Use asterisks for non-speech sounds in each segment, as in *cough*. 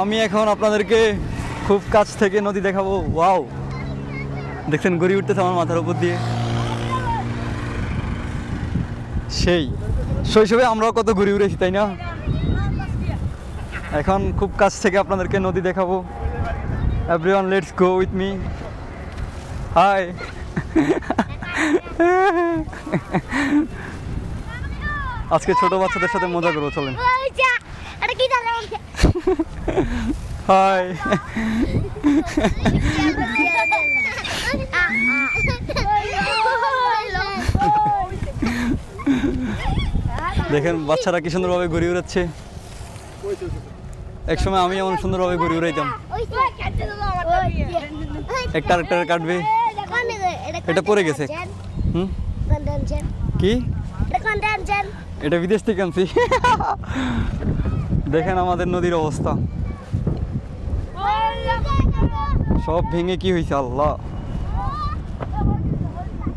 আমি এখন আপনাদেরকে খুব কাছ থেকে নদী দেখাবো। ওয়াও। দেখছেন, গড়ি উঠতেছে আমার মাথার উপর দিয়ে। সেই। শৈশবে আমরাও কত ঘুরে উড়েছি তাই না? এখন খুব কাছ থেকে আপনাদেরকে নদী দেখাবো। Everyone let's go with me hi আজকে ছোট বাচ্চাদের সাথে মজা করব চলেন হাই দেখেন বাচ্চারা কি সুন্দরভাবে ঘুরে উড়াচ্ছে একসময় আমি এমন সুন্দরভাবে ঘুরে উড়াইতাম একটা আরেকটা কাটবে এটা পড়ে গেছে। হুম কি? এটা বিদেশ থেকে আনছি। দেখেন আমাদের নদীর অবস্থা। সব ভেঙে কি হয়েছে আল্লাহ?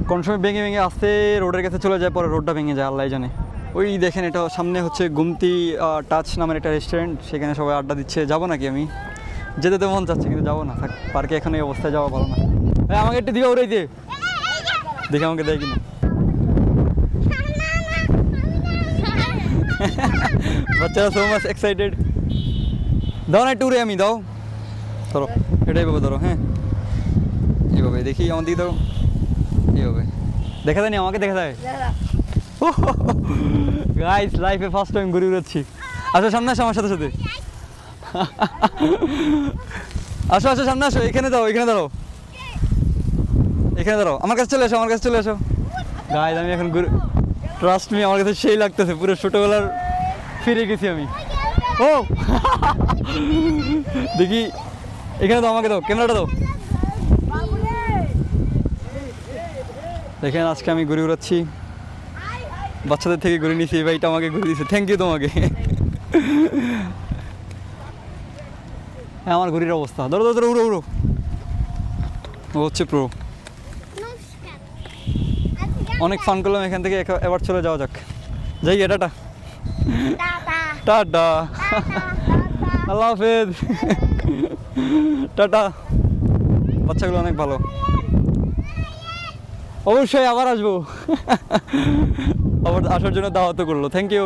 কোন সময় ভেঙে ভেঙে আসতে রোডের কাছে চলে যায় পরে রোডটা ভেঙে যায় আল্লাহ জানে। ওই দেখেন এটা সামনে হচ্ছে গুমতি টাচ নামের একটা রেস্টুরেন্ট সেখানে সবাই আড্ডা দিচ্ছে যাব নাকি আমি? যেতে তো মন চাচ্ছে কিন্তু যাব না থাক পার্কে এখন এই অবস্থায় যাওয়া ভালো না। আমাকে একটু দিবে ওরাই দিয়ে। দেখে আমাকে দেয় কিনা? বাচ্চারা সো মাচ এক্সাইটেড দাও না উড়ে আমি, দাও। ধরো, এটাই ভাবে ধরো হ্যাঁ। এইভাবে, দেখি, আমার দিকে ধরো। এইভাবে। দেখা দেয়নি আমাকে দেখা দেয় গাইস লাইফে ফার্স্ট টাইম ঘুরে উড়াচ্ছি আসো সামনে আসো আমার সাথে সাথে। আসো আসো, সামনে আসো, এখানে দাও এখানে দাঁড়াও। এখানে দাঁড়াও, আমার কাছে চলে আসো আমার কাছে চলে আসো গাইস আমি এখন ঘুরে ট্রাস্ট মি আমার কাছে সেই লাগতেছে, পুরো ছোটোবেলার ফিরে গেছি আমি। ও! *laughs* দেখি, এখানে দাও, আমাকে দাও, ক্যামেরাটা দাও। দেখেন, আজকে আমি ঘুরে উড়াচ্ছি বাচ্চাদের থেকে ঘুরে নিয়েছি, এই ভাইটা আমাকে ঘুরে দিয়েছে। থ্যাংক ইউ তোমাকে। হ্যাঁ আমার ঘুরির অবস্থা। ধরো ধরো উড়ো উড়ো। ও হচ্ছে প্রো অনেক ফান করলাম, এখান থেকে এবার চলে যাওয়া যাক। যাই গে টাটা। টাটা। আল্লাহ হাফেজ। টাটা। বাচ্চাগুলো অনেক ভালো। অবশ্যই আবার আসব। আবার আসার জন্য দাওয়াত করল। Thank you